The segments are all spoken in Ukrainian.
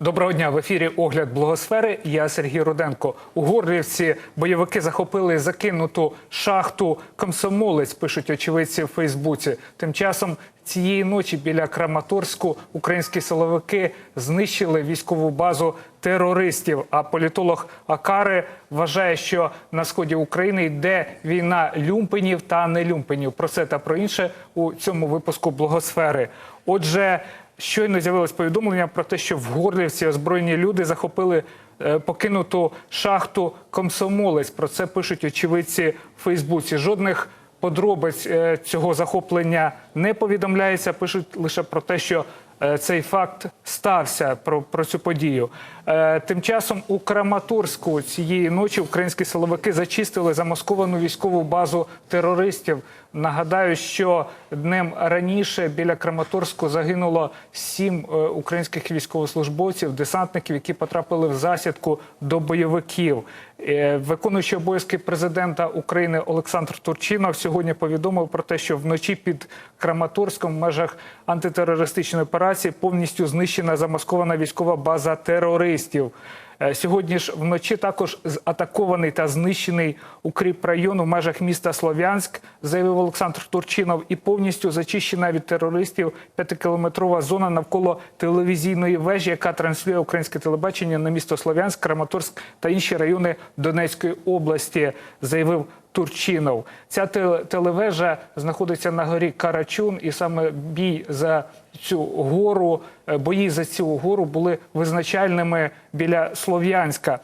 Доброго дня в ефірі Огляд Благосфери. Я Сергій Руденко. У Горлівці бойовики захопили закинуту шахту Комсомолець. Пишуть очевидці в Фейсбуці. Тим часом цієї ночі біля Краматорську українські силовики знищили військову базу терористів. А політолог Акари вважає, що на сході України йде війна люмпенів та нелюмпенів. Про це та про інше у цьому випуску Благосфери. Отже. Щойно з'явилось повідомлення про те, що в Горлівці озброєні люди захопили е, покинуту шахту Комсомолець. Про це пишуть очевидці в Фейсбуці. Жодних подробиць е, цього захоплення не повідомляється. Пишуть лише про те, що е, цей факт стався про, про цю подію. Е, Тим часом у Краматорську цієї ночі українські силовики зачистили замасковану військову базу терористів. Нагадаю, що днем раніше біля Краматорську загинуло сім е, українських військовослужбовців, десантників, які потрапили в засідку до бойовиків. Е, Виконуючий обов'язки президента України Олександр Турчинов сьогодні повідомив про те, що вночі під Краматорськом в межах антитерористичної операції повністю знищена замаскована військова база терористів. Е, Сьогодні ж вночі також атакований та знищений укріп району в межах міста Слов'янськ, заявив Олександр Турчинов, і повністю зачищена від терористів п'ятикілометрова зона навколо телевізійної вежі, яка транслює українське телебачення на місто Слов'янськ, Краматорськ та інші райони Донецької області, заявив Турчинов. Ця телевежа знаходиться на горі Карачун, і саме бій за цю гору, е, бої за цю гору були визначальними біля Слов'янська.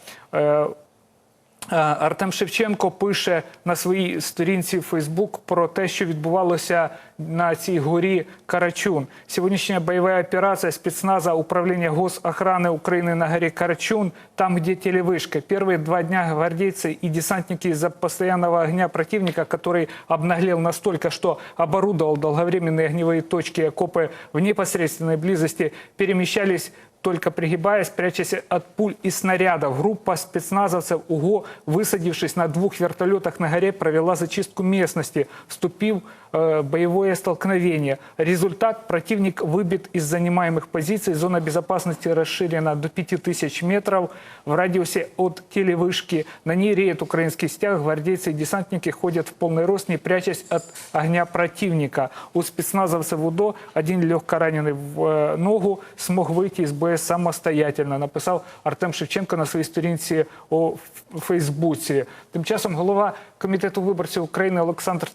Е, Е, Артем Шевченко пише на своїй сторінці в Фейсбук про те, що відбувалося на цій горі Карачун. Сьогоднішня бойова операція спецназа управління госохраны України на горе Карачун, там, где телевышка. Первые два дня гвардейцы и десантники из-за постоянного огня противника, который обнаглел настолько, что оборудовал долговременные огневые точки и окопы в непосредственной близости, перемещались Только пригибаясь, прячась от пуль и снарядов. Группа спецназовцев УГО, высадившись на двух вертолетах на горе, провела зачистку местности, вступив в боевое столкновение. Результат – противник выбит из занимаемых позиций. Зона безопасности расширена до 5000 метров в радиусе от телевышки. На ней реет украинский стяг. Гвардейцы и десантники ходят в полный рост, не прячась от огня противника. У спецназовцев УДО один легко раненый в ногу смог выйти из боя самостоятельно, написав Артем Шевченко на своїй сторінці у Фейсбуці. Тим часом голова комітету виборців України Олександр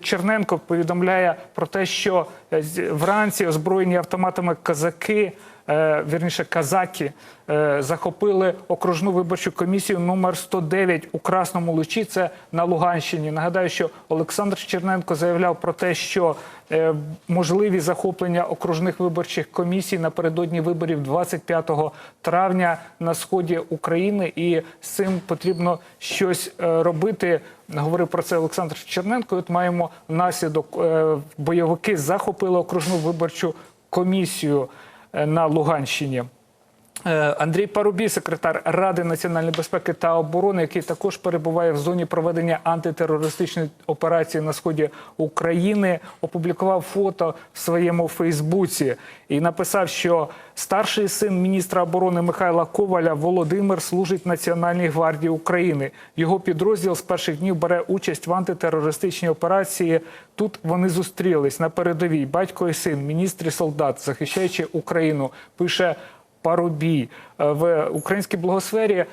Черненко повідомляє про те, що е, вранці озброєні автоматами казаки. Е, Вірніше казаки е, захопили окружну виборчу комісію номер 109 у Красному Лучі. Це на Луганщині. Нагадаю, що Олександр Черненко заявляв про те, що е, можливі захоплення окружних виборчих комісій напередодні виборів 25 травня на сході України, і з цим потрібно щось робити. Говорив про це Олександр Черненко. І От маємо наслідок. Бойовики захопили окружну виборчу комісію на Луганщині. Е, Андрій Парубій, секретар Ради національної безпеки та оборони, який також перебуває в зоні проведення антитерористичної операції на сході України, опублікував фото в своєму Фейсбуці і написав, що старший син міністра оборони Михайла Коваля Володимир служить Національній гвардії України. Його підрозділ з перших днів бере участь в антитерористичній операції. Тут вони зустрілись на передовій. Батько і син, міністр і солдат, захищаючи Україну, пише. Парубій Е, в українській благосфері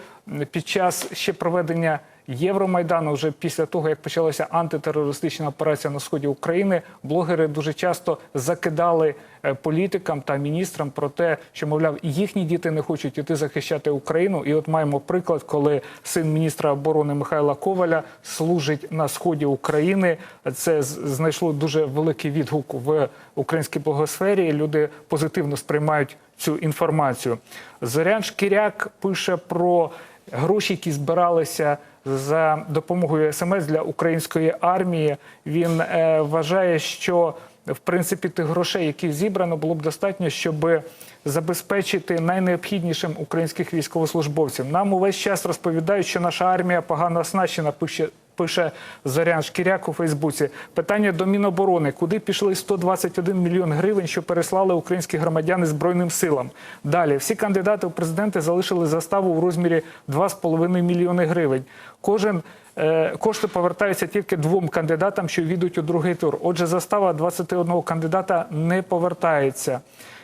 під час ще проведення Євромайдану, вже після того як почалася антитерористична операція на сході України, блогери дуже часто закидали е, політикам та міністрам про те, що мовляв їхні діти не хочуть іти захищати Україну. І от маємо приклад, коли син міністра оборони Михайла Коваля служить на сході України. Це знайшло дуже великий відгук в українській благосфері. Люди позитивно сприймають цю інформацію. Зорян Шкіряк пише про гроші, які збиралися за допомогою СМС для української армії. Він е, вважає, що в принципі тих грошей, які зібрано, було б достатньо, щоб забезпечити найнеобхіднішим українських військовослужбовців. Нам увесь час розповідають, що наша армія погано оснащена. Пише Пише Зорян Шкіряк у Фейсбуці. Питання до Міноборони. Куди пішли 121 мільйон гривень, що переслали українські громадяни Збройним силам? Далі всі кандидати у президенти залишили заставу в розмірі 2,5 мільйони гривень. Кожен е, кошти повертаються тільки двом кандидатам, що війдуть у другий тур. Отже, застава 21 кандидата не повертається.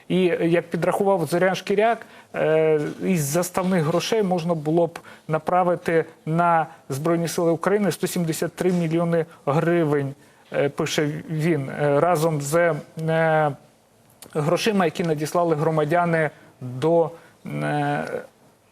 І е, як підрахував Зорян Шкіряк, е, із заставних грошей можна було б направити на Збройні Сили України 173 мільйони гривень, е, пише він, разом з грошима, які надіслали громадяни до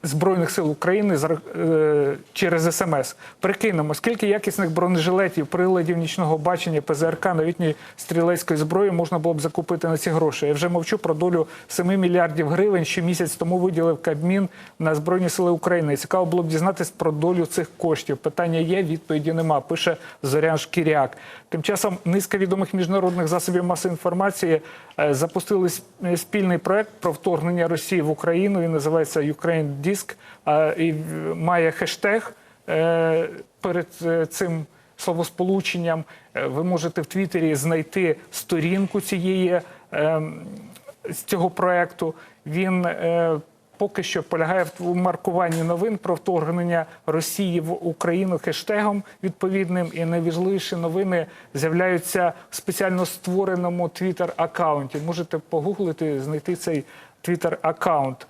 Збройних сил України е, через СМС. Прикинемо, скільки якісних бронежилетів, приладів нічного бачення, ПЗРК, новітньої стрілецької зброї можна було б закупити на ці гроші. Я вже мовчу про долю 7 мільярдів гривень, що місяць тому виділив Кабмін на Збройні сили України. Цікаво було б дізнатися про долю цих коштів. Питання є, відповіді нема. Пише Зорян Шкіряк. Тим часом низка відомих міжнародних засобів масової інформації е, запустили спільний проект про вторгнення Росії в Україну. Він називається Ukraine Disc е, і має хештег е, перед е, цим словосполученням. Е, Ви можете в Твіттері знайти сторінку цієї цього проекту. Він поки що полягає в маркуванні новин про вторгнення Росії в Україну хештегом відповідним. І найважливіші новини з'являються в спеціально створеному твіттер-аккаунті. Можете погуглити, знайти цей твіттер-аккаунт. Е,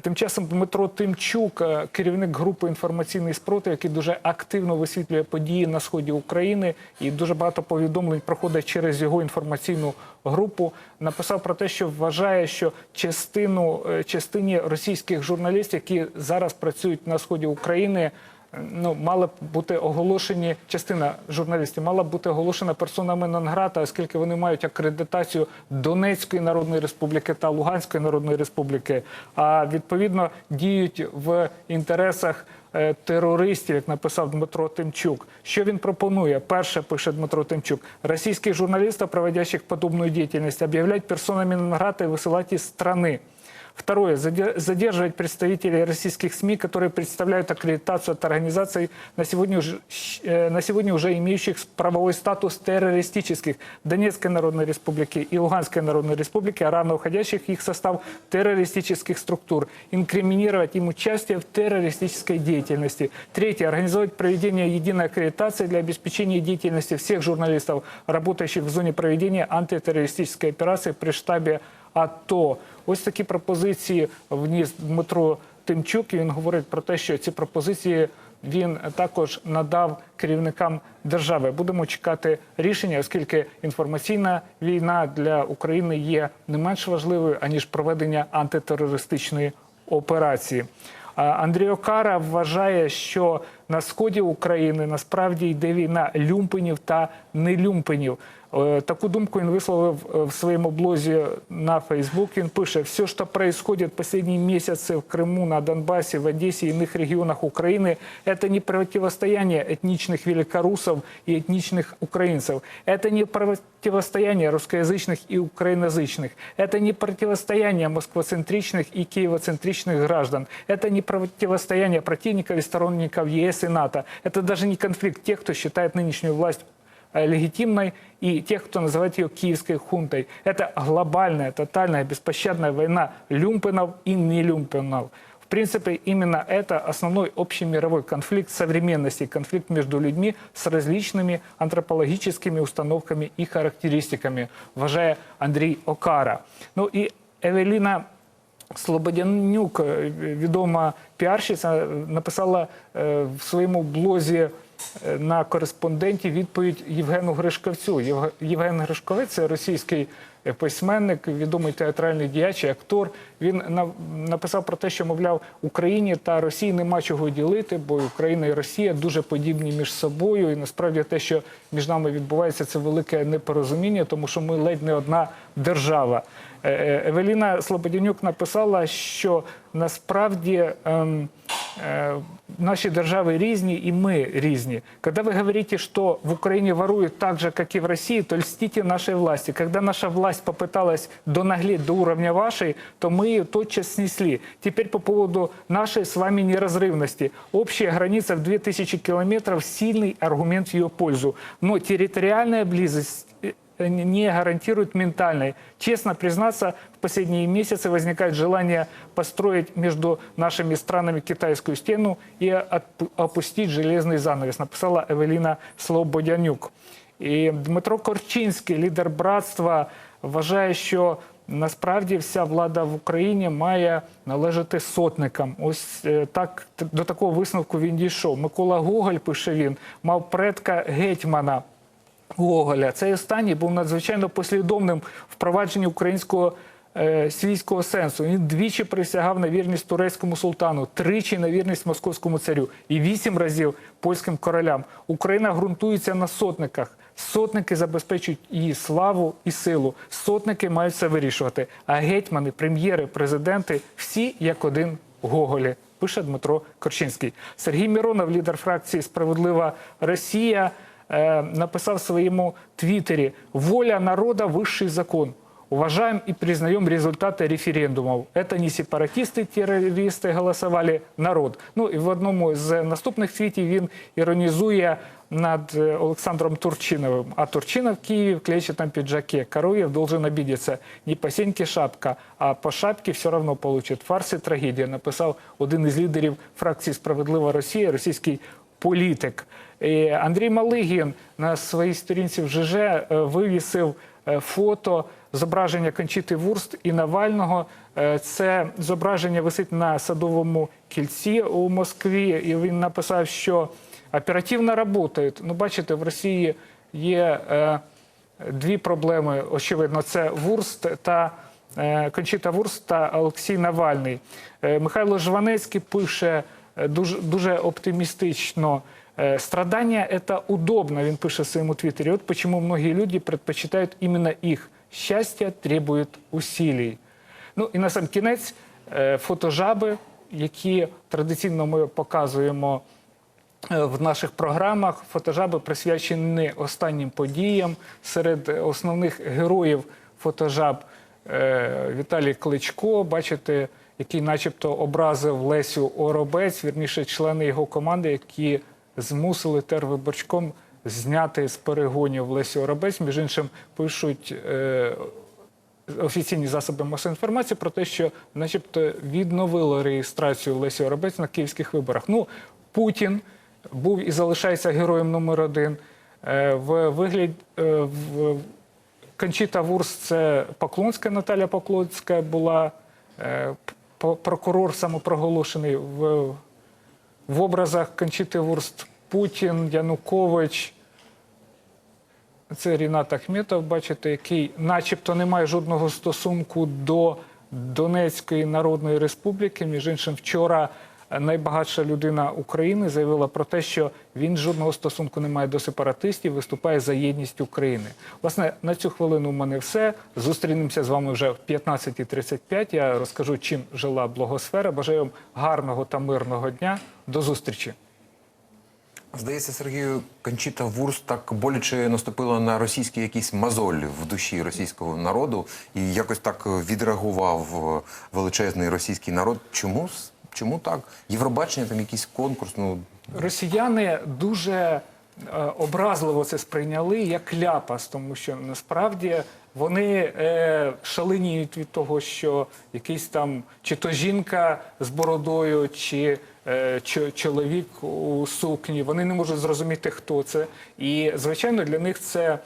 Тим часом Дмитро Тимчук, е, керівник групи інформаційний спротив, який дуже активно висвітлює події на сході України, і дуже багато повідомлень проходить через його інформаційну групу. Написав про те, що вважає, що частину е, частині російських журналістів, які зараз працюють на сході України е, Ну, мали б бути оголошені частина журналістів, мала б бути оголошена персонами Нонграта, оскільки вони мають акредитацію Донецької Народної Республіки та Луганської Народної Республіки, а відповідно діють в інтересах е, терористів, як написав Дмитро Тимчук. Що він пропонує? Перше пише Дмитро Тимчук: російських журналістів, проводящих подобную деятельность, объявлять персонами Нонграта и высылать из страны. Второе. заде- Задерживать представителей российских СМИ, которые представляют аккредитацию от организаций, на сегодня уже, э, на сегодня уже имеющих правовой статус террористических Донецкой Народной Республики и Луганской Народной Республики, а равно входящих в их состав террористических структур. Инкриминировать им участие в террористической деятельности. Третье. Организовать проведение единой аккредитации для обеспечения деятельности всех журналистов, работающих в зоне проведения антитеррористической операции при штабе АТО. Ось такі пропозиції вніс Дмитро Тимчук. І він говорить про те, що ці пропозиції він також надав керівникам держави. Будемо чекати рішення, оскільки інформаційна війна для України є не менш важливою аніж проведення антитерористичної операції. Андрій Окара вважає, що на сході України насправді йде війна люмпенів та нелюмпенів. Е, Таку думку він висловив е, в своєму блозі на Фейсбук. Він пише: все, що происходит последние месяцы в Криму, на Донбасі, в Одесі і иных регионах України, это не противостояние этничных великорусов и этничных украинцев. Это не противостояние русскоязычных и украиноязычных. Это не противостояние москвоцентричных и киевоцентричных граждан. Это не противостояние противников и сторонников ЕС и НАТО. Это даже не конфликт тех, кто считает нынешнюю власть э, легитимной, и тех, кто называет ее киевской хунтой. Это глобальная, тотальная, беспощадная война люмпенов и нелюмпенов. В принципе, именно это основной общемировой конфликт современности, конфликт между людьми с различными антропологическими установками и характеристиками, вважає Андрій Окара. Ну і Евеліна Слободянюк, е, відома піарщиця, е, написала е, в своєму блозі е, На кореспонденті відповідь Євгену Гришковцю. Євген Гришковець це російський е, письменник, відомий театральний діяч, актор. Він написав про те, що мовляв Україні та Росії нема чого ділити, бо Україна і Росія дуже подібні між собою. І насправді те, що між нами відбувається, це велике непорозуміння, тому що ми ледь не одна держава. Е, е, Евеліна Слободянюк написала, що насправді ем, наши державы різні и мы різні. Когда вы говорите, что в Украине воруют так же, как и в России, то льстите нашей власти. Когда наша власть попыталась донаглеть до уровня вашей, то мы ее тотчас снесли. Теперь по поводу нашей с вами неразрывности. Общая граница в 2000 километров – сильный аргумент в ее пользу. Но территориальная близость э, не гарантирует ментальной. Честно признаться, в последние месяцы возникает желание построить между нашими странами китайскую стену и опустить железный занавес, написала Евеліна Слободянюк. І Дмитро Корчинський, лідер братства, вважає, що насправді вся влада в Україні має належати сотникам. Ось е, так до такого висновку він дійшов. Микола Гоголь, пише він, мав предка гетьмана. Гоголя. Цей останній був надзвичайно послідовним впровадженні українського е, свійського сенсу. Він двічі присягав на вірність турецькому султану, тричі на вірність московському царю і вісім разів польським королям. Україна ґрунтується на сотниках. Сотники забезпечують її славу і силу. Сотники мають все вирішувати. А гетьмани, прем'єри, президенти всі як один Гоголі. Пише Дмитро Корчинський. Сергій Міронов, лідер фракції Справедлива Росія э, написал в своему твиттере «Воля народа – высший закон. Уважаем и признаем результаты референдумов. Это не сепаратисты, террористы голосовали, народ». Ну і в одному з наступних твітів він іронізує над е, Олександром Турчиновим. А Турчинов в Киеве в клетчатом пиджаке. Коровьев должен обидеться. Не по сеньке шапка, а по шапке все равно получит. Фарс и трагедия, написав один із лідерів фракції «Справедлива Росія», російський політик. І Андрій Малигін на своїй сторінці в ЖЖ е, вивісив е, фото зображення Кончити Вурст і Навального. Е, Це зображення висить на садовому кільці у Москві, і він написав, що оперативно працюють. Ну, бачите, в Росії є е, дві проблеми. Очевидно, це Вурст та е, Кончіта Вурст та Олексій Навальний. Е, Михайло Жванецький пише е, дуже, дуже оптимістично. Э, Страдания – это удобно, він пише в своєму твіттері. От почему многие люди предпочитают именно их. Счастье требует усилий. Ну і на сам кінець е, фотожаби, які традиційно ми показуємо е, в наших програмах. Фотожаби присвячені останнім подіям. Серед основних героїв фотожаб е, Віталій Кличко, бачите, який начебто образив Лесю Оробець, вірніше члени його команди, які змусили тервиборчком зняти з перегонів Лесю Оробець. Між іншим, пишуть е, офіційні засоби масової інформації про те, що, начебто, відновили реєстрацію Лесі Оробець на київських виборах. Ну, Путін був і залишається героєм номер один. Е, В вигляді е, в Кончіта Вурс це Поклонська Наталя Поклонська була е, прокурор самопроголошений в, в образах Кончити Вурст Путін, Янукович. Це Рінат Ахметов, бачите, який начебто не має жодного стосунку до Донецької Народної Республіки. Між іншим, вчора найбагатша людина України заявила про те, що він жодного стосунку не має до сепаратистів, виступає за єдність України. Власне, на цю хвилину у мене все. Зустрінемося з вами вже в 15.35. Я розкажу, чим жила блогосфера. Бажаю вам гарного та мирного дня. До зустрічі. Здається, Сергію Кончіта Вурст так боляче наступила на російський якийсь мозоль в душі російського народу і якось так відреагував е, величезний російський народ. Чому чому так? Євробачення там якийсь конкурс. Ну Росіяни дуже е, образливо це сприйняли як ляпас, тому що насправді вони е, шаленіють від того, що якийсь там чи то жінка з бородою, чи е, чоловік у сукні. Вони не можуть зрозуміти, хто це. І звичайно для них це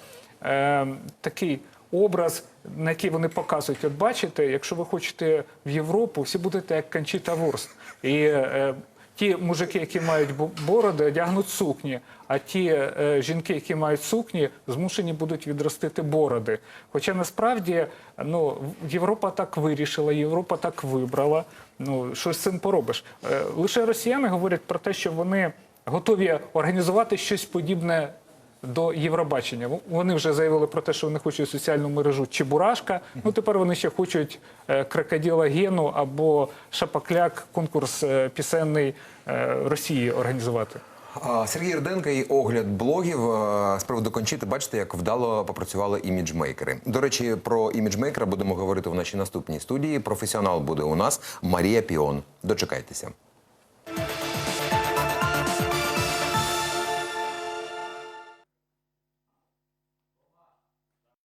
е, такий образ, на який вони показують. От бачите, якщо ви хочете в Європу, всі будете як Кончіта Вурст. І е, ті мужики, які мають бороди, одягнуть сукні, а ті е, жінки, які мають сукні, змушені будуть відростити бороди. Хоча насправді ну, Європа так вирішила, Європа так вибрала. Ну, що з цим поробиш? Е, лише росіяни говорять про те, що вони готові організувати щось подібне до Євробачення. Вони вже заявили про те, що вони хочуть соціальну мережу Чебурашка. Ну тепер вони ще хочуть е, крокодила Гену або Шапокляк, конкурс е, пісенний е, Росії організувати. Сергій Руденко і огляд блогів з приводу Кончіти. Бачите, як вдало попрацювали іміджмейкери. До речі, про іміджмейкера будемо говорити в нашій наступній студії. Професіонал буде у нас Марія Піон. Дочекайтеся.